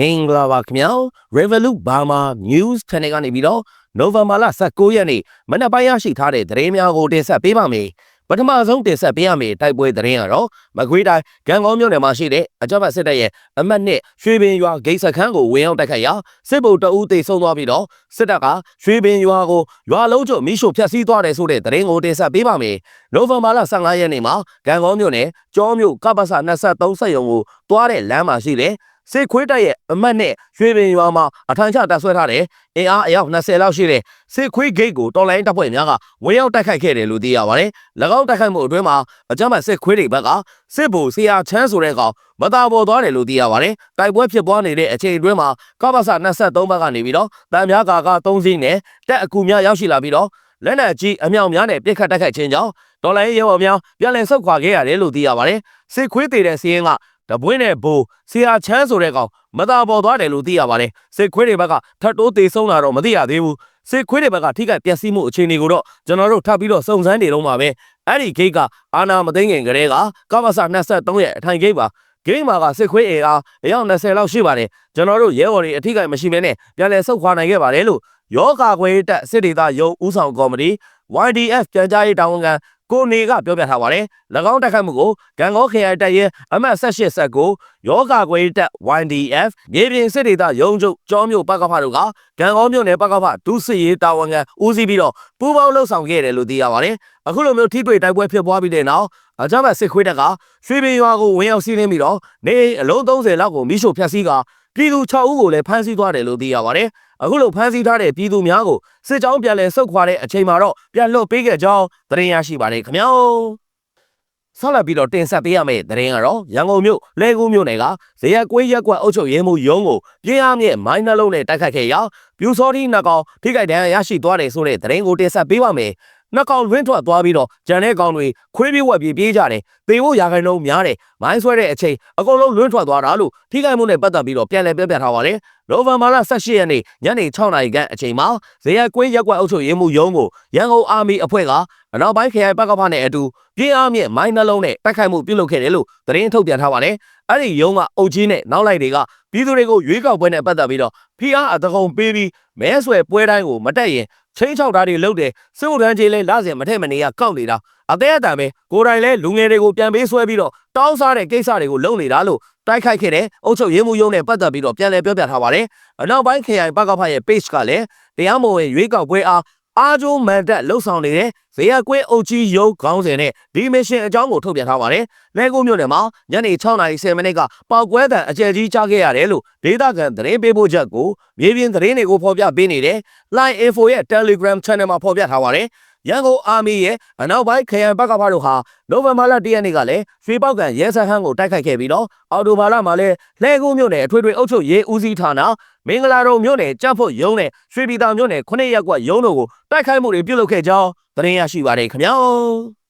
မင်္ဂလာပါခင်ဗျာ Revolut Burma News Channel ကနေပြီးတော့ November လ19ရက်နေ့မနက်ပိုင်းရရှိထားတဲ့သတင်းများကိုတင်ဆက်ပေးပါမယ်ပထမဆုံးတင်ဆက်ပေးရမယ့်တိုက်ပွဲသတင်းကတော့မကွေးတိုင်းကံကောင်းမြို့နယ်မှာရှိတဲ့အကြမ်းဖက်စစ်တပ်ရဲ့အမှတ်နှစ်ရွှေပင်ရွာဂိတ်စခန်းကိုဝင်ရောက်တိုက်ခိုက်ရာစစ်ဗိုလ်တအူးတိတ်ဆုံးသွားပြီးတော့စစ်တပ်ကရွှေပင်ရွာကိုရွာလုံးကျွတ်မိရှို့ဖျက်ဆီးသွားတယ်ဆိုတဲ့သတင်းကိုတင်ဆက်ပေးပါမယ်နိုဝင်ဘာလ15ရက်နေ့မှာကံကောင်းမြို့နယ်ကျောမြို့ကပ္ပစ23ဆက်ရုံကိုတွားတဲ့လမ်းမှာရှိတဲ့ စစ်ခွေးတပ်ရဲ့အမတ်နဲ့ရွှေပင်ရွာမှာအထံချတပ်ဆွဲထားတဲ့အင်အားအယောက်20လောက်ရှိတဲ့စစ်ခွေးဂိတ်ကိုတော်လိုင်းတပ်ဖွဲ့များကဝင်ရောက်တိုက်ခိုက်ခဲ့တယ်လို့သိရပါတယ်။၎င်းတိုက်ခိုက်မှုအတွင်းမှာအကြမ်းဖက်စစ်ခွေးတွေဘက်ကစစ်ဗိုလ်ဆရာချမ်းဆိုတဲ့ကောင်မတာပေါ်သွားတယ်လို့သိရပါတယ်။တိုက်ပွဲဖြစ်ပွားနေတဲ့အချိန်အတွင်းမှာကပ္ပစ23ဘက်ကနေပြီးတော့တန်များကာက3စီးနဲ့တက်အကူများရောက်ရှိလာပြီးတော့လက်နက်ကြီးအမြောက်များနဲ့ပြစ်ခတ်တိုက်ခိုက်ခြင်းကြောင့်ဒေါ်လာရေးရောများပြန်လည်ဆုတ်ခွာခဲ့ရတယ်လို့သိရပါတယ်။စစ်ခွေးသေးတဲ့စီးရင်က တပွင့်နဲ့ဘိုးဆရာချမ်းဆိုတဲ့ကောင်မသာပေါ်သွားတယ်လို့သိရပါတယ်စစ်ခွေးတွေဘက်ကထပ်တိုးသေးဆုံးလာတော့မသိရသေးဘူးစစ်ခွေးတွေဘက်ကထိခိုက်ပျက်စီးမှုအခြေအနေကိုတော့ကျွန်တော်တို့ထပ်ပြီးတော့စုံစမ်းနေတော့မှာပဲအဲ့ဒီဂိတ်ကအာနာမသိငင်ကလေးကကမ္ဘာစ23ရဲ့အထိုင်ဂိတ်ပါဂိမ်းမှာကစစ်ခွေးအင်အားအယောက်20လောက်ရှိပါတယ်ကျွန်တော်တို့ရဲဘော်တွေအထိကိမရှိမဲနဲ့ပြန်လည်ဆုတ်ခွာနိုင်ခဲ့ပါတယ်လို့ယောဂါခွေတက်စစ်ဒေသရုံဥဆောင်ကော်မတီ YDF ပြန်ကြားရေးတာဝန်ခံ ကိုနေကပြောပြထားပါတယ်။၎င်းတိုက်ခိုက်မှုကိုဂန်ကောခရိုင်တပ်ရဲအမှတ်18ဆက်ကိုယောဂကွေးတပ် YDF မြေပြင်စစ်ဒေသရုံးချုပ်ကျောမြို့ပကဖတို့ကဂန်ကောမြို့နယ်ပကဖဒုစစ်ရေးတာဝန်ခံဦးစီးပြီးတော့ပူးပေါင်းလှုပ်ဆောင်ခဲ့တယ်လို့သိရပါတယ်။အခုလိုမျိုးထိတွေ့တိုက်ပွဲဖြစ်ပွားပြီးတဲ့နောက်အကြမ်းဖက်စစ်ခွေးတပ်ကရွှေပင်ရွာကိုဝင်ရောက်စီးနင်းပြီးတော့နေအလုံး30လောက်ကိုမိရှို့ဖျက်ဆီးကပြည်သူ6ဦးကိုလည်းဖမ်းဆီးသွားတယ်လို့သိရပါတယ်။ အခုလိုဖမ်းဆီးထားတဲ့ပြည်သူများကိုစစ်ကြောင်းပြန်လည်ဆုတ်ခွာတဲ့အချိန်မှာတော့ပြန်လွတ်ပေးခဲ့ကြောင်းသတင်းရရှိပါတယ်ခင်ဗျာ။ဆက်လက်ပြီးတော့တင်ဆက်ပေးရမယ့်သတင်းကတော့ရန်ကုန်မြို့လဲကူးမြို့နယ်ကဇေယျကွေးရက်ကွက်အုပ်ချုပ်ရေးမှူးရုံးကိုပြင်းအားမြင့်မိုင်းနှလုံးနဲ့တိုက်ခတ်ခဲ့ရာပြူစောတိနှကောင်ထိခိုက်ဒဏ်ရာရရှိသွားတယ်ဆိုတဲ့သတင်းကိုတင်ဆက်ပေးပါမယ်။ နှစ်ကောင်လွင့်ထွက်သွားပြီးတော့ဂျန်တဲ့ကောင်တွေခွေးပြေးဝက်ပြေးပြေးကြတယ်။သေဖို့ရာခိုင်နှုန်းများတယ်။မိုင်းဆွဲတဲ့အချိန်အကုန်လုံးလွင့်ထွက်သွားတာလို့ထိခိုက်မှုနဲ့ပတ်သက်ပြီးတော့ပြန်လည်ပြပြထားပါတယ်။နိုဝင်ဘာလ18ရက်နေ့ညနေ6နာရီခန့်အချိန်မှာဇေယျကွင်းရက်ကွက်အုပ်ချုပ်ရေးမှူးရုံးကိုရန်ကုန်အာမီအဖွဲ့ကအနောက်ပိုင်းခရိုင်ဘက်ကဖနဲ့အတူပြင်းအားမြင့်မိုင်းနှလုံးနဲ့တိုက်ခိုက်မှုပြုလုပ်ခဲ့တယ်လို့သတင်းထုတ်ပြန်ထားပါတယ်။အဲ့ဒီရုံးကအုပ်ကြီးနဲ့နောက်လိုက်တွေကပြည်သူတွေကိုရွေးကောက်ပွဲနဲ့ပတ်သက်ပြီးတော့ဖိအားအတကုံပေးပြီးမဲဆွယ်ပွဲတိုင်းကိုမတက်ရင် ချင်းချောက်တာတွေလုပ်တယ်စစ်ုပ်တန်းကြီးလဲလစဉ်မထက်မနေရကောက်နေတာအသေးအတန်ပဲကိုယ်တိုင်လဲလူငယ်တွေကိုပြန်ပေးဆွဲပြီးတော့တောင်းစားတဲ့ကိစ္စတွေကိုလုပ်နေတာလို့တိုက်ခိုက်ခဲ့တဲ့အုပ်ချုပ်ရေးမှုရုံးနဲ့ပတ်သက်ပြီးတော့ပြန်လည်ပြောပြထားပါတယ်အနောက်ပိုင်းခရိုင်ဘက်ကဖရဲ့ page ကလည်းတရားမဝင်ရွေးကောက်ပွဲအား အားကျိုးမန်တက်လှုပ်ဆောင်နေတဲ့ဇေယျကွင်းအုပ်ကြီးရုံးခေါင်းစဉ်နဲ့ဒီမစ်ရှင်အကြောင်းကိုထုတ်ပြန်ထားပါတယ်။လဲကိုမြို့နယ်မှာညနေ6:30မိနစ်ကပောက်ကွဲတံအကျယ်ကြီးကြားခဲ့ရတယ်လို့ဒေသခံသတင်းပေးပို့ချက်ကိုမြေပြင်သတင်းတွေကိုဖော်ပြပေးနေတဲ့ Line Info ရဲ့ Telegram Channel မှာဖော်ပြထားပါတယ်။ ရန်ကုန်အာမီရဲ့အနောက်ပိုင်းခရိုင်ဘက်ကဖတို့ဟာနိုဝင်ဘာလ၁ရက်နေ့ကလည်းရွှေပောက်ကန်ရဲစခန်းကိုတိုက်ခိုက်ခဲ့ပြီးတော့အော်တိုဘာလမှာလည်းလှဲကူးမြို့နယ်အထွေထွေအုပ်ချုပ်ရေးဦးစီးဌာနမင်္ဂလာတုံမြို့နယ်တပ်ဖို့ရုံးနဲ့ရွှေပြည်သာမြို့နယ်ခုနှစ်ရက်ကွက်ရုံးတို့ကိုတိုက်ခိုက်မှုတွေပြုလုပ်ခဲ့ကြောင်းသတင်းရရှိပါတယ်ခင်ဗျာ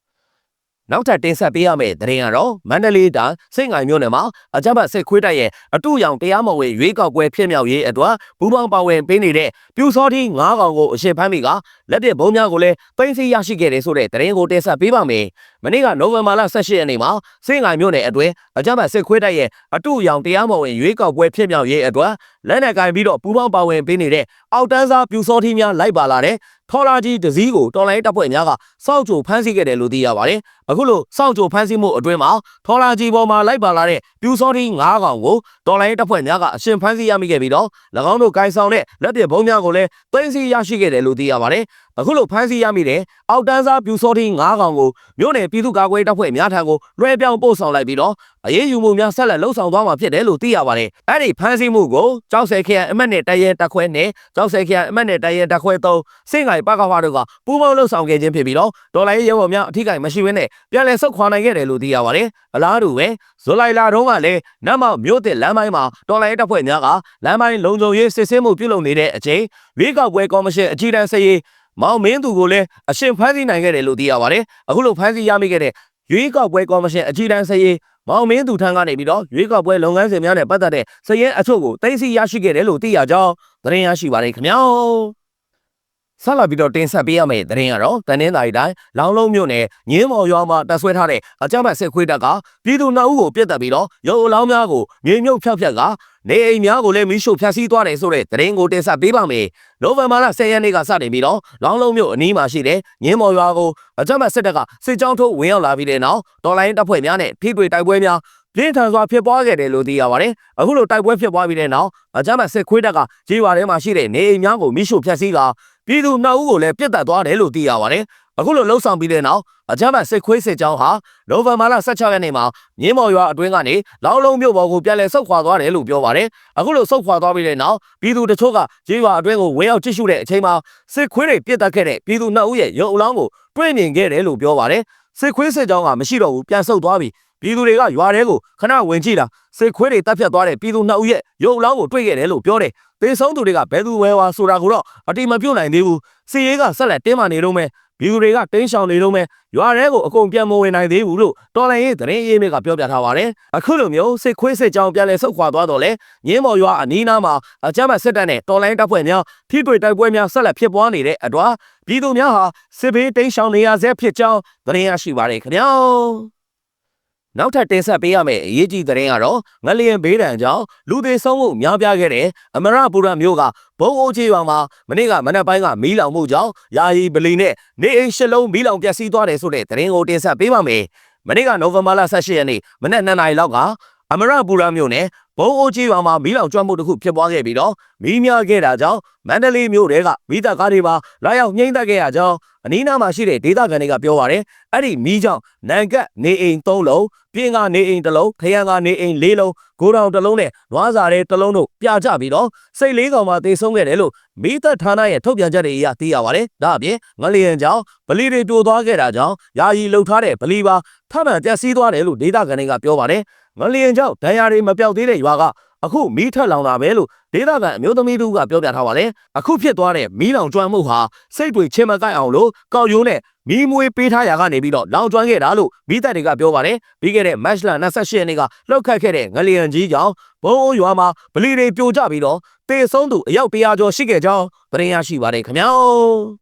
နောက်ထပ်တင်ဆက်ပေးရမယ့်သတင်းကတော့မန္တလေးတိုင်းစိတ်ငိုင်မြို့နယ်မှာအကြမ်းဖက်စစ်ခွေးတပ်ရဲ့အတူရောင်တရားမဝင်ရွေးကောက်ပွဲဖြစ်မြောက်ရေးအတွက်ဘူပေါင်းပါဝင်ပေးနေတဲ့ပြူစောတိ9ကောင်ကိုအရှင်ဖမ်းမိကလက်ပစ်ဘုံများကိုလည်းသိမ်းဆည်းရရှိခဲ့တယ်ဆိုတဲ့သတင်းကိုတင်ဆက်ပေးပါမယ်။ မနေ့ကနိုဝင်ဘာလ18ရက်နေ့မှာစိတ်ငိုင်မြို့နယ်အတွင်းအကြမ်းဖက်စစ်ခွေးတပ်ရဲ့အတူရောင်တရားမဝင်ရွေးကောက်ပွဲဖြစ်မြောက်ရေးအတွက်လက်နက်ကင်ပြီးတော့ပူပေါင်းပါဝင်ပေးနေတဲ့အောက်တန်းစားပြူစောတိများလိုက်ပါလာတဲ့ထော်လာကြီးတစည်းကိုတော်လိုင်းတပ်ဖွဲ့များကစောက်ကြိုဖမ်းဆီးခဲ့တယ်လို့သိရပါတယ်။အခုလိုစောက်ကြိုဖမ်းဆီးမှုအတွင်းမှာထော်လာကြီးပေါ်မှာလိုက်ပါလာတဲ့ပြူစောတိ9ကောင်ကိုတော်လိုင်းတပ်ဖွဲ့များကအရှင်ဖမ်းဆီးရမိခဲ့ပြီးတော့၎င်းတို့ကိုင်ဆောင်တဲ့လက်ပစ်ဘုံများကိုလည်းသိမ်းဆည်းရရှိခဲ့တယ်လို့သိရပါတယ်။အခုလိုဖမ်းဆီးရမိတဲ့အောက်တန်းစားပြူစောတိ9ကောင်ကိုမြို့နယ်ပြည်သူ့ကာကွယ်တပ်ဖွဲ့များထံကိုလွှဲပြောင်းပို့ဆောင်လိုက်ပြီးတော့အရေးယူမှုများဆက်လက်လှုပ်ဆောင်သွားမှာဖြစ်တယ်လို့သိရပါတယ်။အဲ့ဒီဖမ်းဆီးမှုကိုကြောက်ဆယ်ခရိုင်အမတ်နဲ့တရဲတက်ခွဲနဲ့ကြောက်ဆယ်ခရိုင်အမတ်နဲ့တရဲတက်ခွဲသုံးစင်ကိုင်ပကဖာတို့ကပူးပေါင်းလှုပ်ဆောင်ခဲ့ခြင်းဖြစ်ပြီးတော့ဒေါ်လာရေးရဲဘော်များအထီးကိုင်မရှိဘဲနဲ့ပြန်လည်ဆုတ်ခွာနိုင်ခဲ့တယ်လို့သိရပါတယ်။အလားတူပဲဇူလိုင်လတုန်းကလည်းနတ်မောက်မြို့တစ်လမ်းပိုင်းမှာဒေါ်လာရေးတပ်ဖွဲ့များကလမ်းပိုင်းလုံခြုံရေးစစ်ဆေးမှုပြုလုပ်နေတဲ့အချိန်ရွေးကောက်ပွဲကော်မရှင်အကြီးတန်းစရေး မောင်မင်းသူကိုလည်းအရှင်ဖမ်းဆီးနိုင်ခဲ့တယ်လို့သိရပါတယ်အခုလိုဖမ်းဆီးရမိခဲ့တဲ့ရွေးကောက်ပွဲကော်မရှင်အကြီးတန်းစရေးမောင်မင်းသူထံကနေပြီးတော့ရွေးကောက်ပွဲလုပ်ငန်းစဉ်များနဲ့ပတ်သက်တဲ့စည်ရင်အချို့ကိုတင်စီရရှိခဲ့တယ်လို့သိရကြောင်းသတင်းရရှိပါတယ်ခင်ဗျာ ဆက်လာပြီးတော့တင်ဆက်ပေးရမယ့်သတင်းကတော့တနင်္သာရီတိုင်းလောင်းလုံးမြို့နယ်ညင်းမော်ရွာမှာတပ်ဆွဲထားတဲ့အကြမ်းဖက်စစ်ခွေးတပ်ကပြည်သူနှစ်ဦးကိုပြစ်တက်ပြီးတော့ရုပ်အလောင်းများကိုမြေမြုပ်ဖျောက်ဖျက်ကနေအိမ်များကိုလည်းမီးရှို့ဖျက်ဆီးသွားတယ်ဆိုတဲ့သတင်းကိုတင်ဆက်ပေးပါမယ်။နိုဝင်ဘာလ10ရက်နေ့ကစတင်ပြီးတော့လောင်းလုံးမြို့အနီးမှာရှိတဲ့ညင်းမော်ရွာကိုအကြမ်းဖက်စစ်တပ်ကစစ်ကြောင်းထိုးဝင်ရောက်လာပြီးတဲ့နောက်တော်လိုင်းတပ်ဖွဲ့များနဲ့ထိတွေ့တိုက်ပွဲများပြင်းထန်စွာဖြစ်ပွားခဲ့တယ်လို့သိရပါတယ်။အခုလိုတိုက်ပွဲဖြစ်ပွားပြီးတဲ့နောက်အကြမ်းဖက်စစ်ခွေးတပ်ကကြေးရွာထဲမှာရှိတဲ့နေအိမ်များကိုမီးရှို့ဖျက်ဆီးက ပြည်သူနှစ်ဦးကိုလည်းပြစ်တက်သွားတယ်လို့သိရပါတယ်။အခုလိုလှုပ်ဆောင်ပြီးတဲ့နောက်အကြမ်းဖက်စစ်ခွေးစစ်ကြောင်းဟာနိုဝင်ဘာလ16ရက်နေ့မှာမြင်းမော်ရွာအတွင်းကနေလောင်းလုံးမြို့ပေါ်ကိုပြန်လည်ဆုတ်ခွာသွားတယ်လို့ပြောပါတယ်။အခုလိုဆုတ်ခွာသွားပြီးတဲ့နောက်ပြည်သူတချို့ကကြေးရွာအတွင်းကိုဝင်ရောက်ကြည့်ရှုတဲ့အချိန်မှာစစ်ခွေးတွေပြစ်တက်ခဲ့တဲ့ပြည်သူနှစ်ဦးရဲ့ရုပ်အလောင်းကိုတွေ့မြင်ခဲ့တယ်လို့ပြောပါတယ်။စစ်ခွေးစစ်ကြောင်းကမရှိတော့ဘူးပြန်ဆုတ်သွားပြီ။ပြည်သူတွေကရွာထဲကိုခဏဝင်ကြည့်တာစစ်ခွေးတွေတပ်ဖြတ်သွားတဲ့ပြည်သူနှစ်ဦးရဲ့ရုပ်အလောင်းကိုတွေ့ခဲ့တယ်လို့ပြောတယ်။ သေဆုံးသူတွေကဘယ်သူဝဲဝါဆိုတာကိုတော့အတိမပြုတ်နိုင်သေးဘူးစီရေးကဆက်လက်တင်းမာနေတော့မယ်ဘီယူတွေကတင်းရှောင်နေတော့မယ်ရွာထဲကိုအကုန်ပြန်မဝင်နိုင်သေးဘူးလို့တော်လိုင်းရေးသတင်းရေးမြစ်ကပြောပြထားပါတယ်အခုလိုမျိုးစစ်ခွေးစစ်ကြောင်ပြန်လဲဆုတ်ခွာသွားတော့လဲညင်းမော်ရွာအနီးနားမှာအကြမ်းဖက်စစ်တပ်နဲ့တော်လိုင်းတပ်ဖွဲ့များထိတွေ့တိုက်ပွဲများဆက်လက်ဖြစ်ပွားနေတဲ့အတွက်ပြည်သူများဟာစစ်ဘေးတင်းရှောင်နေရဆဲဖြစ်ကြောင်းသတင်းရရှိပါတယ်ခင်ဗျာ နောက်ထပ်တင်ဆက်ပေးရမယ့်အရေးကြီးသတင်းကတော့ငလျင်ဘေးဒဏ်ကြောင့်လူသေးဆုံးမှုများပြားခဲ့တဲ့အမရပူရမျိုးကဘုံအိုးချေရွာမှာမနေ့ကမနက်ပိုင်းကမီးလောင်မှုကြောင့်ယာယီပလီနဲ့နေအိမ်ရှစ်လုံးမီးလောင်ပျက်စီးသွားတယ်ဆိုတဲ့သတင်းကိုတင်ဆက်ပေးပါမယ်။မနေ့ကနိုဝင်ဘာလ18ရက်နေ့မနက်2နာရီလောက်က အမရပူရမျိုးနဲ့ ဘုံအိုးချေရွာမှာမီးလောင်ကျွမ်းမှုတစ်ခုဖြစ်ပွားခဲ့ပြီးတော့မီးများခဲ့တာကြောင့်မန္တလေးမြို့တဲကမိသားကားတွေပါလာရောက်နှိမ့်သက်ခဲ့ရကြောင်းအနီးနားမှာရှိတဲ့ဒေသခံတွေကပြောပါတယ်။အဲ့ဒီမီးကြောင့်နန်ကတ်နေအိမ်3လုံးပြင်းကနေအိမ်တစ်လုံးခရံကနေအိမ်၄လုံးဂိုးတောင်တစ်လုံးနဲ့နွားစာတဲ့တစ်လုံးတို့ပြကြပြီးတော့စိတ်လေးကောင်မှတေဆုံးခဲ့တယ်လို့မိသက်ဌာနရဲ့ထုတ်ပြန်ချက်တွေအရသိရပါတယ်။ဒါအပြင်ငလျင်ကြောင့်ဗလီတွေပြိုသွားခဲ့တာကြောင့်ယာယီလှုပ်ထားတဲ့ဗလီပါ ထပ်မံပျက်စီးသွားတယ်လို့ဒေသခံတွေကပြောပါတယ်။ငလျင်ကြောင့်ဒဏ်ရာတွေမပြောက်သေးတဲ့ရွာကအခုမီးထက်လောင်တာပဲလို့ဒေသခံအမျိုးသမီးတို့ကပြောပြထားပါတယ်။အခုဖြစ်သွားတဲ့မီးလောင်ကျွမ်းမှုဟာစိတ်တွေချင်းမကိုက်အောင်လို့ကောက်ရိုးနဲ့မီးမွေးပေးထားရာကနေပြီးတော့လောင်ကျွမ်းခဲ့တာလို့မိသက်တွေကပြောပါတယ်။ပြီးခဲ့တဲ့မတ်လ28ရက်နေ့ကလှုပ်ခတ်ခဲ့တဲ့ငလျင်ကြီးကြောင့်ဘုံအိုးရွာမှာဗလီတွေပြိုကျပြီးတော့တေဆုံးသူအယောက်100ကျော်ရှိခဲ့ကြောင်းသတင်းရရှိပါတယ်ခင်ဗျာ။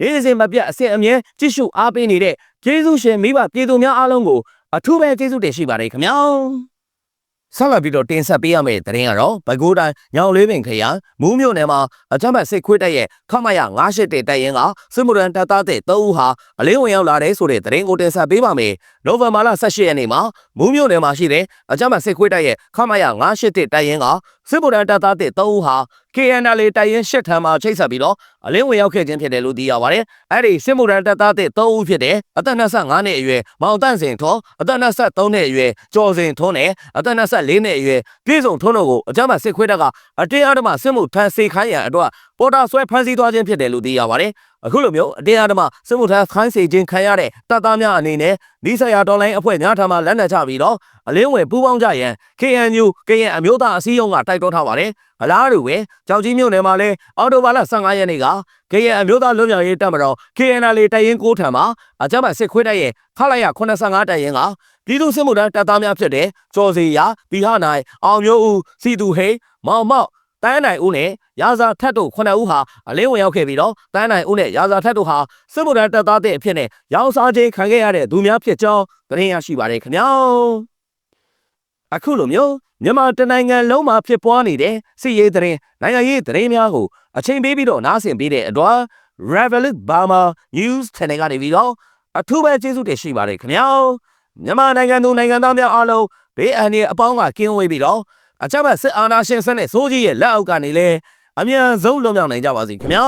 ဒီစဉ်မပြတ်အစစ်အမြဲကြည့်ရှုအားပေးနေတဲ့ကျေးဇူးရှင်မိဘပြည်သူများအားလုံးကိုအထူးပဲကျေးဇူးတင်ရှိပါတယ်ခင်ဗျာဆက်လက်ပြီးတော့တင်ဆက်ပေးရမယ့်သတင်းကတော့ဘကိုးတိုင်းညောင်လေးပင်ခရိုင်မူးမြို့နယ်မှာအကြမ်းဖက်စစ်ခွေးတပ်ရဲ့ခမရ98တဲ့တပ်ရင်းကစစ်မှုထမ်းတပ်သားတဲ့3ဦးဟာအလင်းဝင်ရောက်လာတဲ့ဆိုတဲ့သတင်းကိုတင်ဆက်ပေးပါမယ်။နိုဝင်ဘာလ18ရက်နေ့မှာမူးမြို့နယ်မှာရှိတဲ့အကြမ်းဖက်စစ်ခွေးတပ်ရဲ့ခမရ98တဲ့တပ်ရင်းက စစ်မှုထမ်းတပ်သားတဲ့3ဦးဟာ KNL တပ်ရင်းရှစ်ထံမှာချိတ်ဆက်ပြီးတော့အလင်းဝင်ရောက်ခဲ့ခြင်းဖြစ်တယ်လို့သိရပါတယ်။အဲ့ဒီစစ်မှုထမ်းတပ်သားတဲ့3ဦးဖြစ်တဲ့အသက်25နှစ်အရွယ်မောင်တန့်စင်ထွန်းအသက်23နှစ်အရွယ်ကျော်စင်ထွန်းနဲ့အသက်24နှစ်အရွယ်ပြည်စုံထွန်းတို့ကိုအကြမ်းဖက်စစ်ခွေးတပ်ကအတင်းအဓမ္မစစ်မှုထမ်းစေခိုင်းရန်အတွက် ပေါ်တာဆွဲဖမ်းဆီးသွားခြင်းဖြစ်တယ်လို့သိရပါတယ်။အခုလိုမျိုးအတင်းအဓမ္မစစ်မှုထမ်းခိုင်းစေခြင်းခံရတဲ့တပ်သားများအနေနဲ့ဒီဆရာတော်လိုင်းအဖွဲ့များထံမှလက်နက်ချပြီးတော့အလင်းဝင်ပူးပေါင်းကြရန် KNU ကရင်အမျိုးသားအစည်းအရုံးကတိုက်တွန်းထားပါတယ်။အလားတူပဲကြောက်ကြီးမြို့နယ်မှာလည်းအော်တိုဘာလ15ရက်နေ့ကကရင်အမျိုးသားလွတ်မြောက်ရေးတပ်မတော် KNL တပ်ရင်း9ထံမှာအကြမ်းဖက်စစ်ခွေးတပ်ရဲ့ခလိုက်ရ85တပ်ရင်းကပြည်သူ့စစ်မှုထမ်းတပ်သားများဖြစ်တဲ့ကျော်စီယာဘီဟာနိုင်အောင်မျိုးဦးစီသူဟိမောင်မောက်တန်းနိုင်ဦးနဲ့ ရာဇာထက်တို့9ဦးဟာအလင်းဝင်ရောက်ခဲ့ပြီးတော့တန်းနိုင်ဦးနဲ့ရာဇာထက်တို့ဟာစစ်မှုထမ်းတပ်သားတဲ့အဖြစ်နဲ့ရောင်းစားခြင်းခံခဲ့ရတဲ့သူများဖြစ်ကြောင်းသတင်းရရှိပါတယ်ခင်ဗျာအခုလိုမျိုးမြန်မာတနိုင်ငံလုံးမှာဖြစ်ပွားနေတဲ့စစ်ရေးသတင်းနိုင်ငံရေးသတင်းများကိုအချိန်ပေးပြီးတော့နားဆင်ပေးတဲ့အတွက် Revolut Burma News Channel ကနေပြီးတော့အထူးပဲကျေးဇူးတင်ရှိပါတယ်ခင်ဗျာမြန်မာနိုင်ငံသူနိုင်ငံသားများအားလုံးဘေးအန္တရာယ်အပေါင်းကကင်းဝေးပြီးတော့အကြမ်းဖက်စစ်အာဏာရှင်စနစ်စိုးကြီးရဲ့လက်အောက်ကနေလဲ အမြန်ဆုံးလွန်မြောက်နိုင်ကြပါစေခင်ဗျာ